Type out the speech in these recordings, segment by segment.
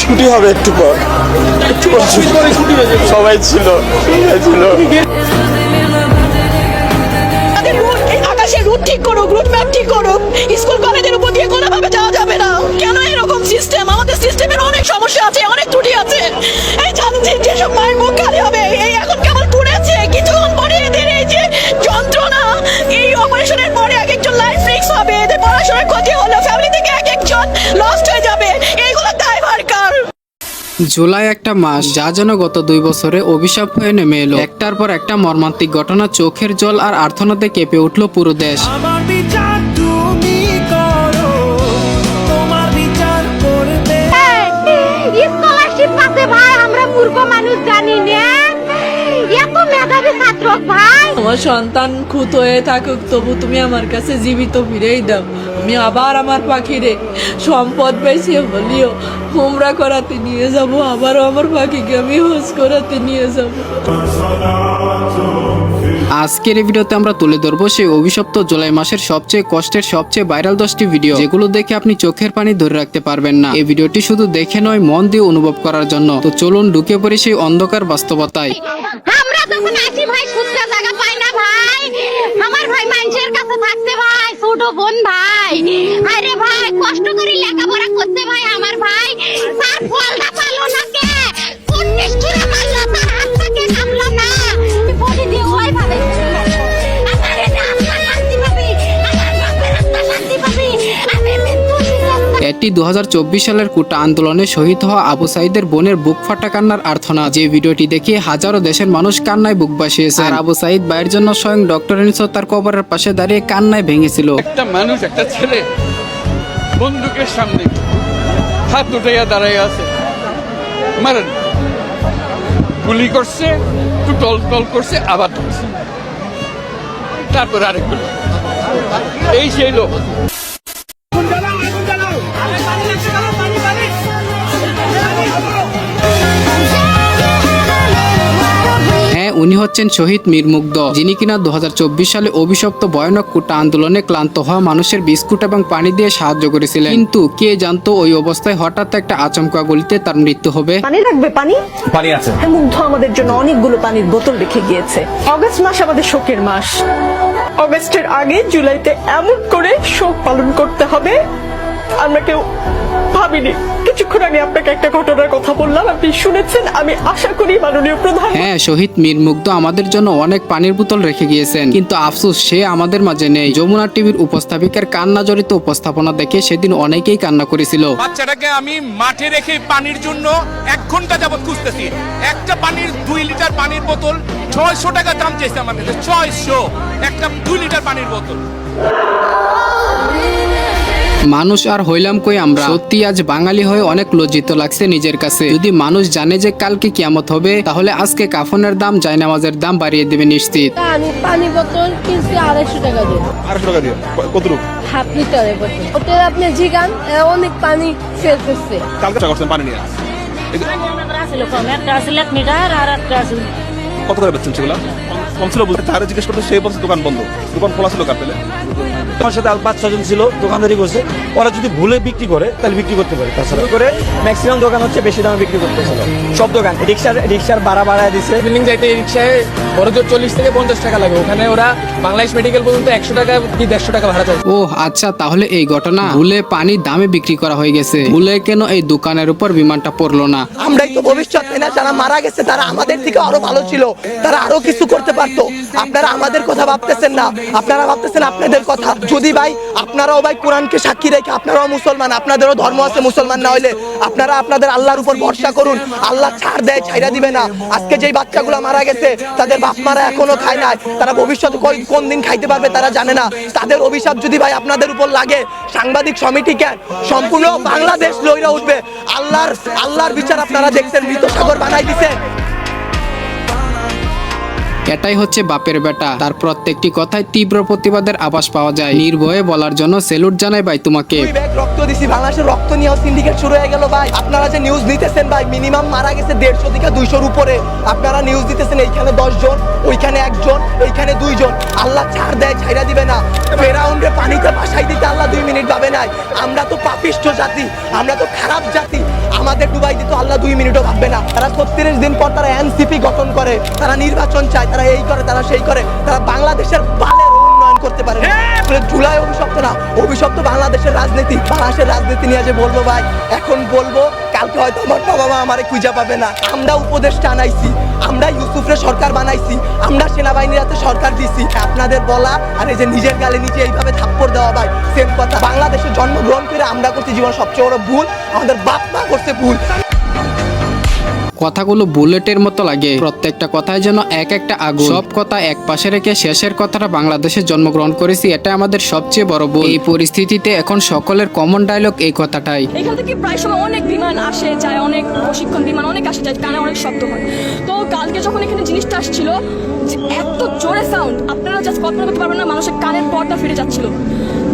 ছুটি হবে একটু পর। একটু পর সবাই ছিল ছিল। আমাদের সিস্টেমের অনেক সমস্যা আছে, অনেক ত্রুটি আছে। এই যেসব মায়ের মুখ খালি হবে, এই এখন যন্ত্রণা, এই অপারেশনের পরে এক লাইফ হবে। এদের ক্ষতি হলো ফ্যামিলি থেকে এক একজন লস্ট হয়ে যাবে এইগুলো দায়ভার কার জুলাই একটা মাস যা যেন গত দুই বছরে অভিশাপ হয়ে নেমে এলো। একটার পর একটা মর্মান্তিক ঘটনা চোখের জল আর আর্থনাতে কেঁপে উঠল পুরো দেশ। আমার সন্তান খুত হয়ে থাকুক তবু তুমি আমার কাছে জীবিত ফিরেই দাও। আমি আবার আমার পাখিরে সম্পদ পাইছি বলিও হোমরা করাতে নিয়ে যাব আবারও আমার পাখিকে আমি হোস করাতে নিয়ে যাব। আজকের এই ভিডিওতে আমরা তুলে ধরবো সেই অভিশপ্ত জুলাই মাসের সবচেয়ে কষ্টের সবচেয়ে ভাইরাল দশটি ভিডিও যেগুলো দেখে আপনি চোখের পানি ধরে রাখতে পারবেন না। এই ভিডিওটি শুধু দেখে নয় মন দিয়ে অনুভব করার জন্য। তো চলুন ঢুকে পড়ি সেই অন্ধকার বাস্তবতায়। আমরা যখন আসি ভাই জায়গা পাই না ভাই আমার ভাই মানুষের কাছে থাকতে ভাই, ছোট বোন ভাই। আরে ভাই, কষ্ট করে লেখাপড়া করতে ভাই আমার ভাই। তার ফলটা পালো না কে? কোন নিষ্ঠুরে মারলো এটি দু সালের কুটা আন্দোলনে শহীদ হওয়া আবু সাইদের বোনের বুক ফাটা কান্নার আর্থনা। যে ভিডিওটি দেখে হাজারো দেশের মানুষ কান্নায় বুক বাসিয়েছে আর আবু সাইদ ভাইয়ের জন্য স্বয়ং ডক্টর ইনসো তার কবরের পাশে দাঁড়িয়ে কান্নায় ভেঙেছিল। একটা মানুষ, একটা ছেলে বন্দুকের সামনে হাত উঠাইয়া দাঁড়াইয়া আছে। মারেন। গুলি করছে একটু টল টল করছে, আবার তারপর আরেকগুলো এই সেই লোক। উনি হচ্ছেন শহীদ মীর মুগ্ধ যিনি কিনা দুহাজার চব্বিশ সালে অভিশপ্ত ভয়ানক কুটা আন্দোলনে ক্লান্ত হওয়া মানুষের বিস্কুট এবং পানি দিয়ে সাহায্য করেছিলেন। কিন্তু কে জানতো ওই অবস্থায় হঠাৎ একটা আচমকা গলিতে তার মৃত্যু হবে? পানি লাগবে পানি? পানি আছে। হ্যাঁ, মুগ্ধ আমাদের জন্য অনেকগুলো পানির বোতল রেখে গিয়েছে। অগস্ট মাস আমাদের শোকের মাস। অগস্টের আগে জুলাইতে এমন করে শোক পালন করতে হবে আমরা কেউ ভাবিনি। কিছুক্ষণ আগে আপনাকে একটা ঘটনার কথা বললাম আপনি শুনেছেন? আমি আশা করি মাননীয় প্রধান হ্যাঁ শহীদ মীর মুগ্ধ আমাদের জন্য অনেক পানির বোতল রেখে গিয়েছেন। কিন্তু আফসোস সে আমাদের মাঝে নেই। যমুনা টিভির উপস্থাপিকার কান্না জড়িত উপস্থাপনা দেখে সেদিন অনেকেই কান্না করেছিল। বাচ্চাটাকে আমি মাঠে রেখে পানির জন্য এক ঘণ্টা যাবত খুঁজতেছি। একটা পানির দুই লিটার পানির বোতল ছয়শো টাকা দাম চেয়েছে আমার কাছে ছয়শো। একটা দুই লিটার পানির বোতল। মানুষ আর হইলাম কই আমরা? সত্যি আজ বাঙালি হয়ে অনেক লজ্জিত লাগছে নিজের কাছে। যদি মানুষ জানে যে কালকে কিয়ামত হবে তাহলে আজকে কাফনের দাম জায়নামাজের দাম বাড়িয়ে দেবে নিশ্চিত। আমি পানি বোতল কিনছি আড়াইশো টাকা দিয়ে। আড়াইশো টাকা দিয়ে? কতটুকু? হাফ লিটারের বোতল। আপনি জিগান অনেক পানি সেল করছে। কালকে টাকা করছেন পানি নিয়ে? একটা আছে এক মিটার আর একটা আছে কত করে বেচছেন সেগুলো? কম ছিল বলতে তারা জিজ্ঞেস করতে সে বলছে দোকান বন্ধ। দোকান খোলা ছিল কার পেলে? আমার সাথে আর পাঁচ ছজন ছিল দোকানদারি করছে। ওরা যদি ভুলে বিক্রি করে তাহলে বিক্রি করতে পারে। তাছাড়া করে? ম্যাক্সিমাম দোকান হচ্ছে বেশি দামে বিক্রি করতেছিল সব দোকান। রিক্সার রিক্সার বাড়ায় দিছে। বিল্ডিং যাইতে রিক্সায় বড় জোর চল্লিশ থেকে পঞ্চাশ টাকা লাগে। ওখানে ওরা বাংলাদেশ মেডিকেল পর্যন্ত একশো টাকা কি দেড়শো টাকা ভাড়া চায় ও আচ্ছা তাহলে এই ঘটনা ভুলে পানি দামে বিক্রি করা হয়ে গেছে। ভুলে কেন এই দোকানের উপর বিমানটা পড়ল না? আমরা তো ভবিষ্যৎ না? যারা মারা গেছে তারা আমাদের থেকে আরও ভালো ছিল। তারা আরও কিছু করতে পারতো। আপনারা আমাদের কথা ভাবতেছেন না। আপনারা ভাবতেছেন আপনাদের কথা। যদি ভাই, আপনারাও ভাই কোরআনকে সাক্ষী রেখে আপনারাও মুসলমান, আপনাদেরও ধর্ম আছে মুসলমান না হইলে আপনারা আপনাদের আল্লাহর উপর ভরসা করুন। আল্লাহ ছাড় দেয় ছাইরা দিবে না। আজকে যেই বাচ্চাগুলো মারা গেছে, তাদের বাপ মারা এখনও খায় নাই। তারা ভবিষ্যতে কোন দিন খাইতে পারবে তারা জানে না। তাদের অভিশাপ যদি ভাই আপনাদের উপর লাগে, সাংবাদিক সমিতি কেন সম্পূর্ণ বাংলাদেশ লইরা উঠবে। আল্লাহর আল্লাহর বিচার আপনারা দেখছেন, মৃত সাগর বানাই দিছে। এটাই হচ্ছে বাপের বেটা। তার প্রত্যেকটি কথায় তীব্র প্রতিবাদের আভাস পাওয়া যায়। নির্ভয়ে বলার জন্য সেলুট জানাই ভাই তোমাকে। রক্ত দিছি, বাংলাদেশের রক্ত নিয়েও সিন্ডিকেট শুরু হয়ে গেল ভাই। আপনারা যে নিউজ নিতেছেন ভাই মিনিমাম মারা গেছে দেড়শো থেকে দুইশোর উপরে। আপনারা নিউজ দিতেছেন, এইখানে দশ জন ওইখানে একজন, এইখানে দুইজন। আল্লাহ ছাড় দেয়, ছাইরা দিবে না। ফেরাউন্ডে পানিতে ভাসাই দিতে আল্লাহ দুই মিনিট পাবে নাই। আমরা তো পাপিষ্ঠ জাতি, আমরা তো খারাপ জাতি। আমাদের ডুবাই আল্লাহ দুই মিনিটও ভাববে না। তারা ছত্রিশ দিন পর তারা এনসিপি গঠন করে তারা নির্বাচন চায় তারা এই করে তারা সেই করে। তারা বাংলাদেশের বালের উন্নয়ন করতে পারে জুলাই অভিশপ্ত না। অভিশপ্ত বাংলাদেশের রাজনীতি বাংলাদেশের রাজনীতি নিয়ে যে বলব ভাই এখন বলব কালকে হয়তো আমার বাবা মা আমারে খুঁজে পাবে না। আমরা উপদেশটা আনাইছি আমরা ইউসুফরে সরকার বানাইছি আমরা সেনাবাহিনীর হাতে সরকার দিছি। আপনাদের বলা আর এই যে নিজের গালে নিজে এইভাবে থাপ্পড় দেওয়া ভাই সেম কথা। জন্মগ্রহণ করে আমরা করছি জীবন সবচেয়ে বড় ভুল আমাদের বাপ মা করছে ভুল। কথাগুলো বুলেটের মতো লাগে। প্রত্যেকটা কথায় যেন এক একটা আগুন। সব কথা এক পাশে রেখে শেষের কথাটা বাংলাদেশে জন্মগ্রহণ করেছি এটা আমাদের সবচেয়ে বড় ভুল। এই পরিস্থিতিতে এখন সকলের কমন ডায়লগ এই কথাটাই। এখান থেকে প্রায় সময় অনেক বিমান আসে যায় অনেক প্রশিক্ষণ বিমান অনেক আসে যায় কানে অনেক শব্দ হয়। তো কালকে যখন এখানে জিনিসটা আসছিল যে এত জোরে সাউন্ড আপনারা জাস্ট কল্পনা করতে পারবেন না মানুষের কানের পর্দা ফিরে যাচ্ছিল।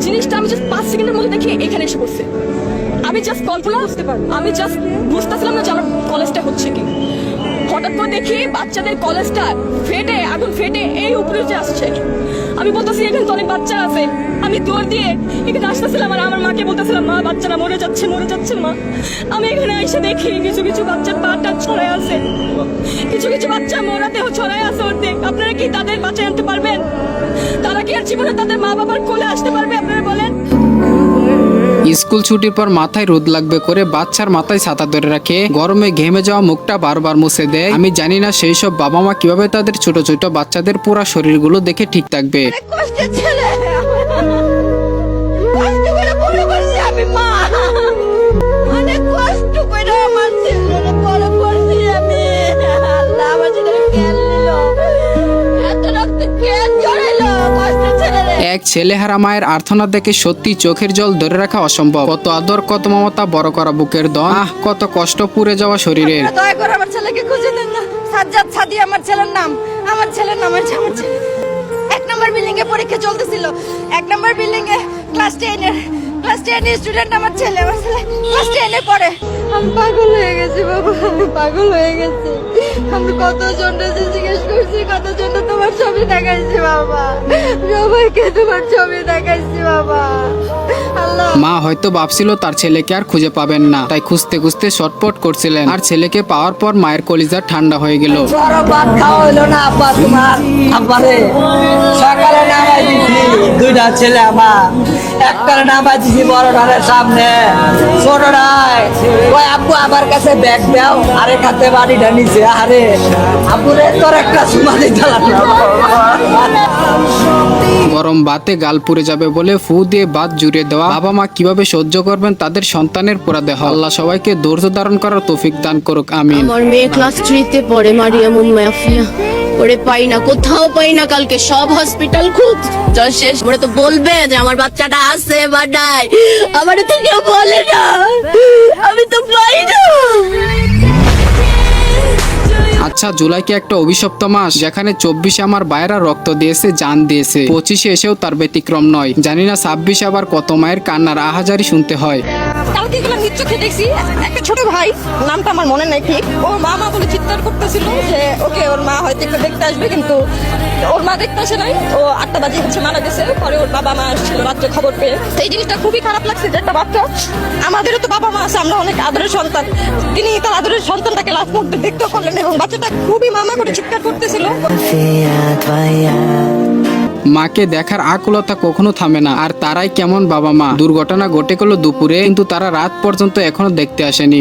জিনিসটা আমি জাস্ট পাঁচ সেকেন্ডের মধ্যে দেখি এখানে এসে পড়ছে। আমি জাস্ট কল্পনা বুঝতে পারব আমি জাস্ট বুঝতেছিলাম না যে আমার কলেজটা হচ্ছে কি হঠাৎ করে দেখি বাচ্চাদের কলেজটা ফেটে, আগুন ফেটে এই উপরে যে আসছে। আমি বলতেছি, এখানে তো অনেক বাচ্চা আছে। আমি দৌড় দিয়ে এখানে আসতেছিলাম আর আমার মাকে বলতেছিলাম, মা, বাচ্চারা মরে যাচ্ছে মরে যাচ্ছে, মা। আমি এখানে এসে দেখি কিছু কিছু বাচ্চার পাটা ছড়ায় আছে। কিছু কিছু বাচ্চা মরাতেও ছড়ায় আছে অর্ধেক। আপনারা কি তাদের বাঁচায় আনতে পারবেন? তারা কি আর জীবনে তাদের মা বাবার কোলে আসতে পারবে, আপনারা বলেন? স্কুল ছুটির পর মাথায় রোদ লাগবে করে বাচ্চার মাথায় ছাতা ধরে রাখে। গরমে ঘেমে যাওয়া মুখটা বারবার মুছে দেয়। আমি জানি না সেই সব বাবা মা কীভাবে তাদের ছোট ছোট বাচ্চাদের পুরা শরীরগুলো দেখে ঠিক থাকবে। মা। অনেক কষ্ট করে এক ছেলেহারা মায়ের আর্থনা দেখে সত্যি চোখের জল ধরে রাখা অসম্ভব। কত আদর, কত মমতা, বড় করা বুকের দন। আহ, কত কষ্ট পুড়ে যাওয়া শরীরের। দয়া করে আমার ছেলেকে খুঁজে দেন না। সাজ্জাদ সাদি আমার ছেলের নাম। আমার ছেলের নাম আছে আমার ছেলে। এক নম্বর বিল্ডিং এ পরীক্ষা চলতেছিল। এক নম্বর বিল্ডিং এ ক্লাস টেনের ক্লাস টেনের স্টুডেন্ট আমার ছেলে আমার ছেলে। ক্লাস টেনে পড়ে। আমি পাগল হয়ে গেছি বাবা, আমি পাগল হয়ে গেছি। আমি কত জনকে জিজ্ঞেস করছি কত জন তোমার ছবি দেখাইছি বাবা। সবাইকে তোমার ছবি দেখাইছি বাবা? মা হয়তো ভাবছিল তার ছেলেকে আর খুঁজে পাবেন না তাই খুঁজতে খুঁজতে শটপট করছিলেন। আর ছেলেকে পাওয়ার পর মায়ের কলিজা ঠান্ডা হয়ে গেল। না আব্বা তোমার? সকালে নামাই দুইটা ছেলে আমার। একটারে দিছি বড়টারের সামনে। ওই আব্বু আমার কাছে ব্যাগ দাও আরে খাতে বাড়িটা আরে। আব্বুরে তোর একটা সুমা দিতে গরম ভাতে গাল পুড়ে যাবে বলে ফু দিয়ে ভাত জুড়ে দেওয়া। বাবা মা কীভাবে সহ্য করবেন তাদের সন্তানের পোড়া দেহ। আল্লাহ সবাইকে ধৈর্য ধারণ করার তৌফিক দান করুক আমি আমার মেয়ে ক্লাস থ্রিতে পড়ে মারিয়াম মাফিয়া ওরে পাই না কোথাও পাই না কালকে সব হসপিটাল খুঁজ যা শেষ। করে তো বলবে যে আমার বাচ্চাটা আছে বা নাই। আমার তো কেউ বলে না। আমি তো পাই না। আচ্ছা জুলাই কি একটা অভিশপ্ত মাস? যেখানে চব্বিশে আমার বাইরা রক্ত দিয়েছে জান দিয়েছে। পঁচিশে এসেও তার ব্যতিক্রম নয়। জানি না ছাব্বিশে আবার কত মায়ের কান্নার আহাজারি শুনতে হয়। কালকে গেলাম নিচ্ছ খেয়ে দেখছি একটা ছোট ভাই নামটা আমার মনে নেই ঠিক। ওর মা মা বলে চিৎকার যে ওকে ওর মা হয়তো একটু দেখতে আসবে, কিন্তু ওর মা দেখতে আসে নাই। ও আটটা বাজে হচ্ছে মারা গেছে। পরে ওর বাবা মা আসছিল রাত্রে খবর পেয়ে। এই জিনিসটা খুবই খারাপ লাগছে যে একটা বাচ্চা, আমাদেরও তো বাবা মা আছে, আমরা অনেক আদরের সন্তান। তিনি তার আদরের সন্তানটাকে লাস্ট মুহূর্তে দেখতেও করলেন এবং বাচ্চাটা খুবই মামা করে চিৎকার করতেছিল। মাকে দেখার আকুলতা কখনো থামে না, আর তারাই কেমন বাবা মা। দুর্ঘটনা ঘটে গেল দুপুরে, কিন্তু তারা রাত পর্যন্ত এখনও দেখতে আসেনি।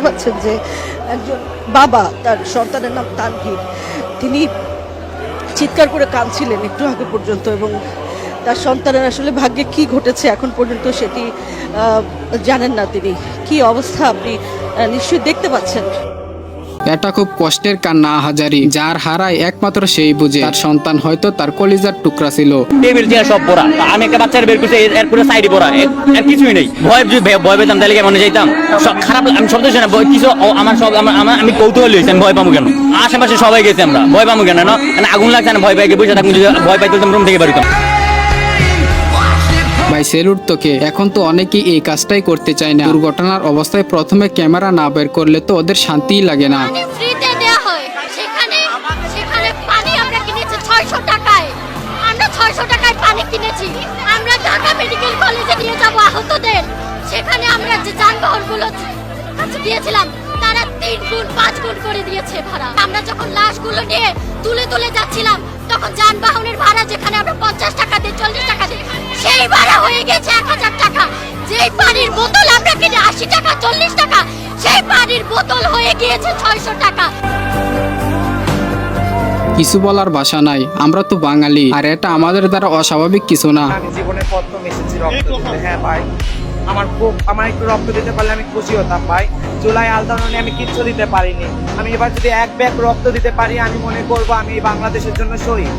দেখতে পাচ্ছেন যে একজন বাবা, তার সন্তানের নাম তানভীর। তিনি চিৎকার করে কাঁদছিলেন একটু আগে পর্যন্ত এবং তার সন্তানের আসলে ভাগ্যে কি ঘটেছে এখন পর্যন্ত সেটি জানেন না তিনি। কি অবস্থা আপনি নিশ্চয়ই দেখতে পাচ্ছেন। এটা খুব কষ্টের কান্না হাজারি যার হারায় একমাত্র সেই বুঝে। তার সন্তান হয়তো তার কলিজার টুকরা ছিল। টেবিল চেয়ার সব পড়া। আমি একটা বাচ্চার বের করছি, এর পুরো সাইডে পড়া। এর কিছুই নেই। ভয় ভয়- পেতাম, তাহলে কেমন যাইতাম সব খারাপ, আমি শব্দ শুনে কিছু আমার সব আমার আমি কৌতূহল হয়েছি ভয় পাবো কেন? আশেপাশে সবাই গেছি আমরা, ভয় পাবো কেন? না আগুন লাগছে না, ভয় পাই বসে থাকুন ভয় পাইতাম রুম থেকে বেরোতাম ভাই, সেলুট তোকে। এখন তো অনেকেই এই কাজটাই করতে চায় না। দুর্ঘটনার অবস্থায় প্রথমে ক্যামেরা না বের করলে তো ওদের শান্তিই লাগে না। পানি আমরা কিনেছি আমরা জানি সেখানে আমরা যে গিয়েছিলাম তারা তিন গুণ, পাঁচ গুণ করে দিয়েছে ভাড়া। আমরা যখন লাশগুলো নিয়ে তুলে তুলে যাচ্ছিলাম তখন যানবাহনের ভাড়া যেখানে আমরা পঞ্চাশ টাকা দিই চল্লিশ টাকা দিই সেই ভাড়া হয়ে গেছে এক হাজার টাকা। যেই পানির বোতল আমরা কিনে আশি টাকা চল্লিশ টাকা সেই পানির বোতল হয়ে গিয়েছে ছয়শো টাকা। কিছু বলার ভাষা নাই আমরা তো বাঙালি আর এটা আমাদের দ্বারা অস্বাভাবিক কিছু না। জীবনে প্রথম এসেছি রক্ত হ্যাঁ ভাই। আমার খুব আমার একটু রক্ত দিতে পারলে আমি খুশি হতাম ভাই। জুলাই আন্দোলনে আমি কিচ্ছু দিতে পারিনি। আমি এবার যদি এক ব্যাগ রক্ত দিতে পারি আমি মনে করব আমি বাংলাদেশের জন্য শহীদ।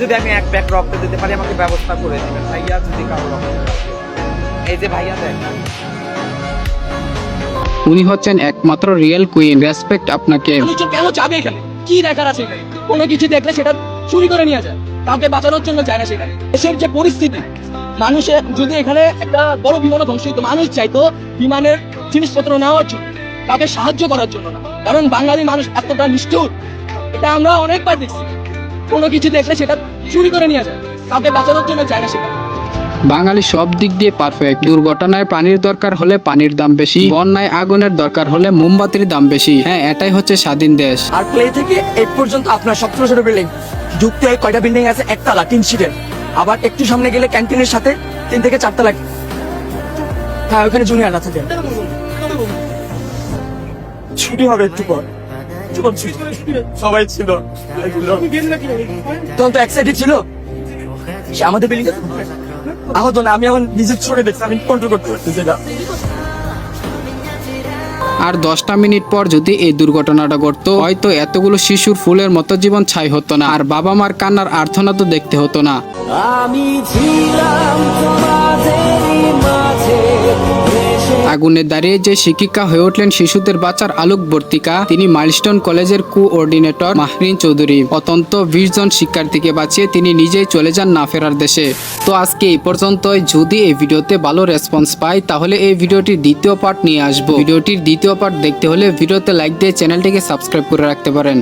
যদি আমি এক ব্যাগ রক্ত দিতে পারি আমাকে ব্যবস্থা করে দেবেন। ভাইয়া যদি কারও রক্ত এই যে ভাইয়া দেখ। উনি হচ্ছেন একমাত্র রিয়েল কুইন রেসপেক্ট আপনাকে। কেন যাবে এখানে? কি দেখার আছে কোনো কিছু দেখলে সেটা চুরি করে নিয়ে যায়। তাকে বাঁচানোর জন্য যায় না সেখানে। দেশের যে পরিস্থিতি মানুষের যদি এখানে একটা বড় বিমান ধ্বংস হইতো মানুষ চাইতো বিমানের জিনিসপত্র নেওয়ার জন্য তাকে সাহায্য করার জন্য না। কারণ বাঙালি মানুষ এতটা নিষ্ঠুর এটা আমরা অনেকবার দেখছি। কোনো কিছু দেখলে সেটা চুরি করে নিয়ে যায় কাউকে বাঁচানোর জন্য যায় না সেখানে বাঙালি সব দিক দিয়ে পারফেক্ট দুর্ঘটনায় পানির দরকার হলে পানির দাম বেশি বন্যায় আগুনের দরকার হলে মোমবাতির দাম বেশি। হ্যাঁ এটাই হচ্ছে স্বাধীন দেশ। আর প্লে থেকে এইট পর্যন্ত আপনার সবচেয়ে ছোট বিল্ডিং যুক্তে কয়টা বিল্ডিং আছে? একতলা তিন সিটের আবার একটু সামনে গেলে ক্যান্টিনের সাথে তিন থেকে চারটা লাগে। হ্যাঁ ওখানে জুনিয়ররা থাকে ছুটি হবে একটু পর। সবাই ছিল। তখন তো এক্সাইটেড ছিল। আমাদের বিল্ডিং আহত না আমি এখন নিজের ছড়ে দেখছি আমি কন্ট্রোল করতে পারতেছি না। আর দশটা মিনিট পর যদি এই দুর্ঘটনাটা ঘটতো, হয়তো এতগুলো শিশুর ফুলের মতো জীবন ছাই হতো না। আর বাবা মার কান্নার আর্থনা তো দেখতে হতো না। আমি ছিলাম আগুনে দাঁড়িয়ে যে শিক্ষিকা হয়ে উঠলেন শিশুদের বাঁচার আলোকবর্তিকা তিনি মাইলস্টোন কলেজের কোঅর্ডিনেটর মাহরিন চৌধুরী। অত্যন্ত বিশ জন শিক্ষার্থীকে বাঁচিয়ে তিনি নিজেই চলে যান না ফেরার দেশে। তো আজকে এই পর্যন্তই। যদি এই ভিডিওতে ভালো রেসপন্স পাই, তাহলে এই ভিডিওটির দ্বিতীয় পার্ট নিয়ে আসব। ভিডিওটির দ্বিতীয় পার্ট দেখতে হলে ভিডিওতে লাইক দিয়ে চ্যানেলটিকে সাবস্ক্রাইব করে রাখতে পারেন।